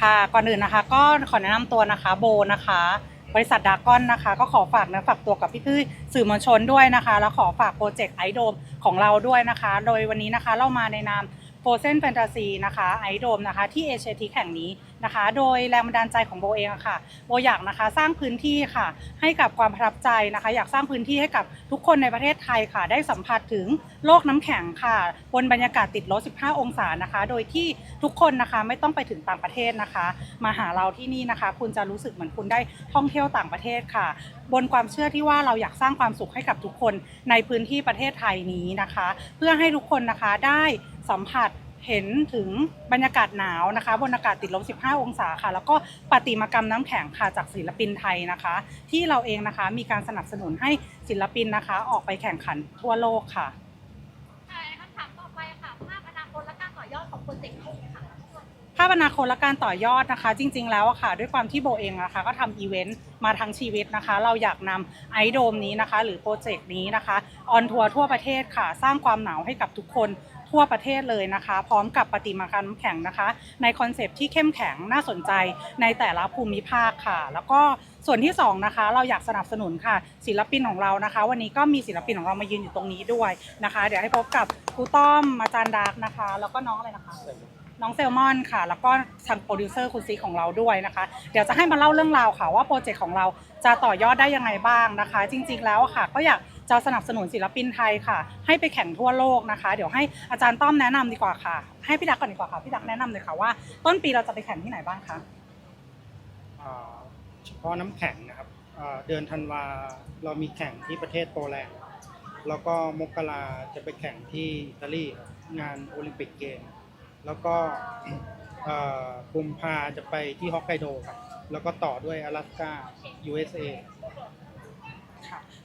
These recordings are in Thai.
ค่ะก่อนอื่นนะคะ ก็ขอแนะนำตัวนะคะโบนะคะ บริษัทดากอนนะคะ ก็ขอฝากนะฝากตัวกับพี่ๆสื่อมวลชนด้วยนะคะ แล้วขอฝากโปรเจกต์ไอโดมของเราด้วยนะคะ โดยวันนี้นะคะเรามาในนามโฟเซนแฟนตาซีนะคะไอโดมนะคะที่เอเชียทีแห่งนี้ นะคะ โดยแรงบันดาลใจของโบเองค่ะ โบอยากนะคะสร้างพื้นที่ค่ะ ให้กับความประทับใจนะคะ อยากสร้างพื้นที่ให้กับทุกคนในประเทศไทยค่ะ ได้สัมผัสถึงโลกน้ำแข็งค่ะ บนบรรยากาศติดลบ 15 องศานะคะ โดยที่ทุกคนนะคะไม่ต้องไปถึงต่างประเทศนะคะ มาหาเราที่นี่นะคะ คุณจะรู้สึกเหมือนคุณได้ท่องเที่ยวต่างประเทศค่ะ บนความเชื่อที่ว่าเราอยากสร้างความสุขให้กับทุกคนในพื้นที่ประเทศไทยนี้นะคะ เพื่อให้ทุกคนนะคะได้สัมผัส เห็นถึงบรรยากาศหนาวนะคะบนอากาศติดลบ 15 องศาค่ะ แล้วก็ประติมากรรมน้ำแข็งค่ะจากศิลปินไทยนะคะ ที่เราเองนะคะมีการสนับสนุนให้ศิลปินนะคะ ออกไปแข่งขันทั่วโลกค่ะใช่คำถามต่อไปค่ะภาพอนาคตและการต่อยอดของโปรเจกต์นี้ค่ะภาพอนาคตและการต่อยอดนะคะ จริง ๆ แล้วอะค่ะ ด้วยความที่โบเองนะคะ ก็ทำอีเวนต์มาทั้งชีวิตนะคะ เราอยากนำไอโดมนี้นะคะ หรือโปรเจกต์นี้นะคะออนทัวร์ทั่วประเทศค่ะ สร้างความหนาวให้กับทุกคน ทั่วประเทศเลยนะคะ พร้อมกับประติมากรรมแข็งนะคะ ในคอนเซปที่เข้มแข็งน่าสนใจในแต่ละภูมิภาคค่ะ แล้วก็ส่วนที่สองนะคะเราอยากสนับสนุนค่ะ ศิลปินของเรานะคะ วันนี้ก็มีศิลปินของเรามายืนอยู่ตรงนี้ด้วยนะคะ เดี๋ยวให้พบกับครูต้อมอาจารย์ดาร์กนะคะ แล้วก็น้องอะไรนะคะน้องเซลมอนค่ะ แล้วก็ทางโปรดิวเซอร์คุณซีของเราด้วยนะคะ เดี๋ยวจะให้มาเล่าเรื่องราวค่ะว่าโปรเจกต์ของเราจะต่อยอดได้ยังไงบ้างนะคะ จริง ๆ แล้วค่ะก็อยาก จะสนับสนุนศิลปินไทยค่ะ ให้ไปแข่งทั่วโลกนะคะ เดี๋ยวให้อาจารย์ต้อมแนะนำดีกว่าค่ะ ให้พี่ดักก่อนดีกว่าค่ะพี่ดักแนะนำเลยค่ะว่าต้นปีเราจะไปแข่งที่ไหนบ้างคะ อ่าเฉพาะน้ำแข็งนะครับอ่าเดือนธันวาเรามีแข่งที่ประเทศโปแลนด์แล้วก็มกราจะไปแข่งที่อิตาลีครับงานโอลิมปิกเกม แล้วก็อ่ากุมภาจะไปที่ฮอกไกโดครับแล้วก็ต่อด้วย阿拉斯า USA ค่ะ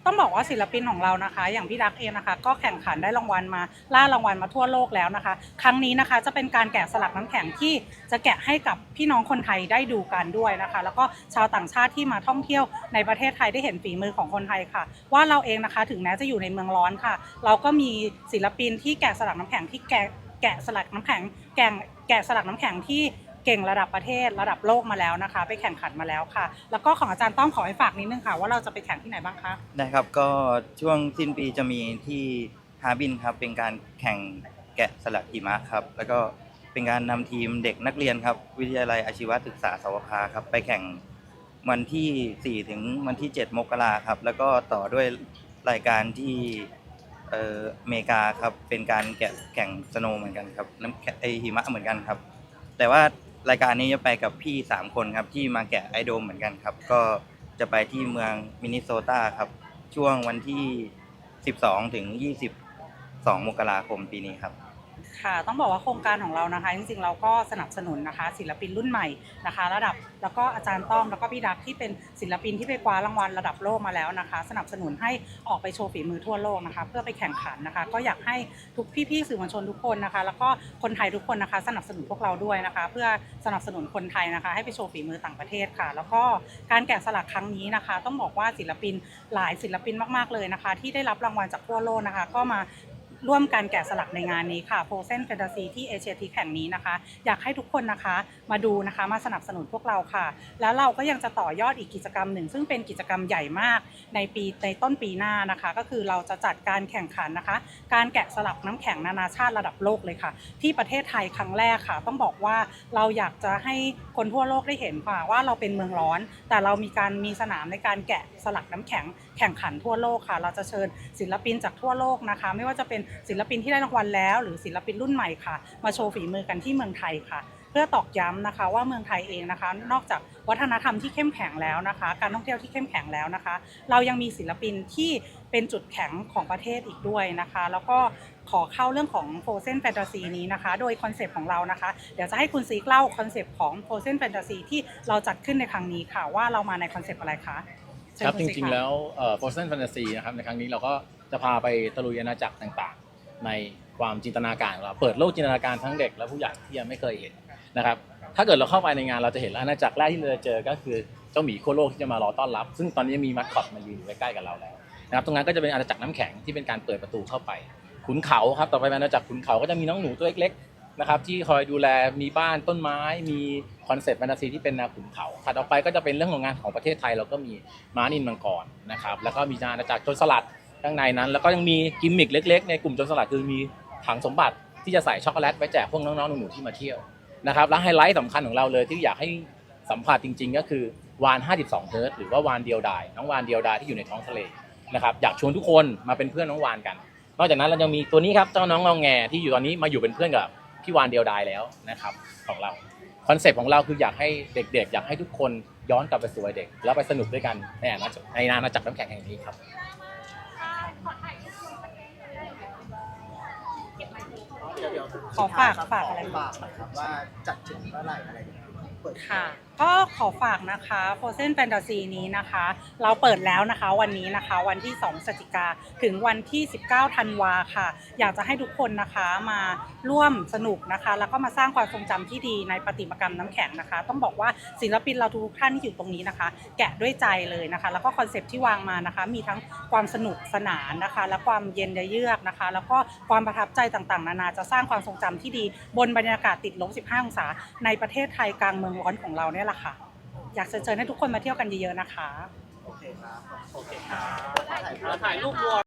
ต้องบอกว่าศิลปินของเรานะคะ อย่างพี่ดักเองนะคะ ก็แข่งขันได้รางวัลมาล่ารางวัลมาทั่วโลกแล้วนะคะ ครั้งนี้นะคะจะเป็นการแกะสลักน้ำแข็งที่จะแกะให้กับพี่น้องคนไทยได้ดูกันด้วยนะคะ แล้วก็ชาวต่างชาติที่มาท่องเที่ยวในประเทศไทยได้เห็นฝีมือของคนไทยค่ะ ว่าเราเองนะคะถึงแม้จะอยู่ในเมืองร้อนค่ะ เราก็มีศิลปินที่แกะสลักน้ำแข็งที่แกะแกะสลักน้ำแข็งแกะแกะสลักน้ำแข็งที่ เก่งระดับประเทศระดับโลกมาแล้วนะคะ ไปแข่งขันมาแล้วค่ะ แล้วก็ของอาจารย์ต้องขอให้ฝากนิดนึงค่ะ ว่าเราจะไปแข่งที่ไหนบ้างคะได้ครับก็ช่วงสิ้นปีจะมีที่ฮาร์บินครับเป็นการแข่งแกะสลักหิมะครับ แล้วก็เป็นการนำทีมเด็กนักเรียนครับ วิทยาลัยอาชีวศึกษาสวภาครับ ไปแข่งวันที่ 4 ถึงวันที่ 7 มกราครับ แล้วก็ต่อด้วยรายการที่เอ่ออเมริกาครับ เป็นการแกะแข่งสโนว์เหมือนกันครับน้ำแข็งไอหิมะเหมือนกันครับ แต่ว่า รายการนี้จะไปกับพี่ 3 คนครับ ที่มาแกะไอโดมเหมือนกันครับ ก็จะไปที่เมืองมินนิโซตาครับ ช่วงวันที่ 12 ถึง 22 มกราคมปีนี้ครับ ค่ะต้องบอกว่าโครงการของเรานะคะ จริงๆเราก็สนับสนุนนะคะ ศิลปินรุ่นใหม่นะคะ ระดับแล้วก็อาจารย์ต้อมแล้วก็พี่ดักที่เป็นศิลปินที่ไปคว้ารางวัลระดับโลกมาแล้วนะคะ สนับสนุนให้ออกไปโชว์ฝีมือทั่วโลกนะคะ เพื่อไปแข่งขันนะคะ ก็อยากให้ทุกพี่ๆสื่อมวลชนทุกคนนะคะ แล้วก็คนไทยทุกคนนะคะ สนับสนุนพวกเราด้วยนะคะ เพื่อสนับสนุนคนไทยนะคะ ให้ไปโชว์ฝีมือต่างประเทศค่ะ แล้วก็การแกะสลักครั้งนี้นะคะ ต้องบอกว่าศิลปินหลายศิลปินมากๆเลยนะคะ ที่ได้รับรางวัลจากทั่วโลกนะคะ ก็มา ร่วมการแกะสลักในงานนี้ค่ะ f r o z e n Fantasy ที่เอเชียทีแข่งนี้นะคะ อยากให้ทุกคนนะคะมาดูนะคะมาสนับสนุนพวกเราค่ะ แล้วเราก็ยังจะต่อยอดอีกกิจกรรมหนึ่ง ซึ่งเป็นกิจกรรมใหญ่มากในปีในต้นปีหน้านะคะ ก็คือเราจะจัดการแข่งขันนะคะ การแกะสลักน้ำแข็งนานาชาติระดับโลกเลยค่ะ ที่ประเทศไทยครั้งแรกค่ะ ต้องบอกว่าเราอยากจะให้คนทั่วโลกได้เห็นค่ะว่าเราเป็นเมืองร้อน แต่เรามีการมีสนามในการแกะสลักน้ำแข็ง แข่งขันทั่วโลกค่ะ เราจะเชิญศิลปินจากทั่วโลกนะคะ ไม่ว่าจะเป็นศิลปินที่ได้รางวัลแล้ว หรือศิลปินรุ่นใหม่ค่ะ มาโชว์ฝีมือกันที่เมืองไทยค่ะ เพื่อตอกย้ำนะคะว่าเมืองไทยเองนะคะ นอกจากวัฒนธรรมที่เข้มแข็งแล้วนะคะ การท่องเที่ยวที่เข้มแข็งแล้วนะคะ เรายังมีศิลปินที่เป็นจุดแข็งของประเทศอีกด้วยนะคะ แล้วก็ขอเข้าเรื่องของ f r o z e n Fantasy นี้นะคะ โดยคอนเซปต์ของเรานะคะ เดี๋ยวจะให้คุณซีกเล่าคอนเซปต์ของ f r o z e n Fantasy ที่เราจัดขึ้นในครั้งนี้ค่ะ ว่าเรามาในคอนเซปต์อะไรคะ ครับณจซีริงค่ะๆแล้วเอ่อ Frozen Fantasy นะครับในครั้งนี้เราก็จะพาไปตะลุยอาณาจักรต่างๆ ในความจินตนาการของเราเปิดโลกจินตนาการทั้งเด็กและผู้ใหญ่ที่ยังไม่เคยเห็นนะครับถ้าเกิดเราเข้าไปในงานเราจะเห็นอาณาจักรแรกที่เราจะเจอก็คือเจ้าหมีโคโลกที่จะมารอต้อนรับ ซึ่งตอนนี้มีมัสคอตมายืนอยู่ใกล้ๆกับเราแล้วนะครับตรงนั้นก็จะเป็นอาณาจักรน้ำแข็งที่เป็นการเปิดประตูเข้าไปขุนเขาครับต่อไปเป็นอาณาจักรขุนเขาก็จะมีน้องหนูตัวเล็กๆ นะครับที่คอยดูแลมีบ้านต้นไม้ มีคอนเซ็ปต์แฟนตาซีที่เป็นแนวขุนเขาถัดออกไปก็จะเป็นเรื่องของงานของประเทศไทยเราก็มีม้านินมังกรนะครับแล้วก็มีอาณาจักรโจรสลัดข้างในนั้น แล้วก็ยังมีกิมมิคเล็ก ๆ ในกลุ่มจรสลัดคือมีถังสมบัติที่จะใส่ช็อกโกแลตไว้แจกพวกน้องๆหนูๆที่มาเที่ยวนะครับและไฮไลท์สำคัญของเราเลยที่อยากให้สัมผัสจริง ๆ ก็คือวาน 52 เฮิร์ตหรือว่าวานเดียวดายน้องวานเดียวดายที่อยู่ในท้องทะเลนะครับอยากชวนทุกคนมาเป็นเพื่อนน้องวานกัน นอกจากนั้นเรายังมีตัวนี้ครับเจ้าน้องงองแงที่อยู่ตอนนี้มาอยู่เป็นเพื่อนกับ พี่วานเดียวดายแล้วนะครับของเราคอนเซปต์ของเราคืออยากให้เด็กๆ อยากให้ทุกคนย้อนกลับไปสู่วัยเด็ก แล้วไปสนุกด้วยกันในอาณาจักรในอาณาจักรน้ำแข็งแห่งนี้ครับอ่าขอถ่ายรูปสักนิดนึงได้ไหมเก็บไว้ดูขอฝากฝากอะไรฝากหน่อยครับว่าจัดถึงเมื่อไหร่อะไรอย่างเงี้ยเปิดค่ะ ก็ขอฝากนะคะ Frozen Fantasy นี้นะคะ เราเปิดแล้วนะคะวันนี้นะคะวันที่2พฤศจิกาถึงวันที่ 19ธันวาค่ะ อยากจะให้ทุกคนนะคะมาร่วมสนุกนะคะ แล้วก็มาสร้างความทรงจำที่ดีในประติมากรรมน้ำแข็งนะคะ ต้องบอกว่าศิลปินเราทุกท่านที่อยู่ตรงนี้นะคะ แกะด้วยใจเลยนะคะ แล้วก็คอนเซปต์ที่วางมานะคะ มีทั้งความสนุกสนานนะคะ และความเย็นเยือกนะคะ แล้วก็ความประทับใจต่างๆ นานาจะสร้างความทรงจำที่ดี บนบรรยากาศติดลบ15 องศาในประเทศไทยกลางเมืองร้อนของเราเนี่ยละค่ะ อยากเชิญให้ทุกคนมาเที่ยวกันเยอะๆนะคะ โอเคครับ โอเคครับถ่ายรูปถ่ายรูปรวม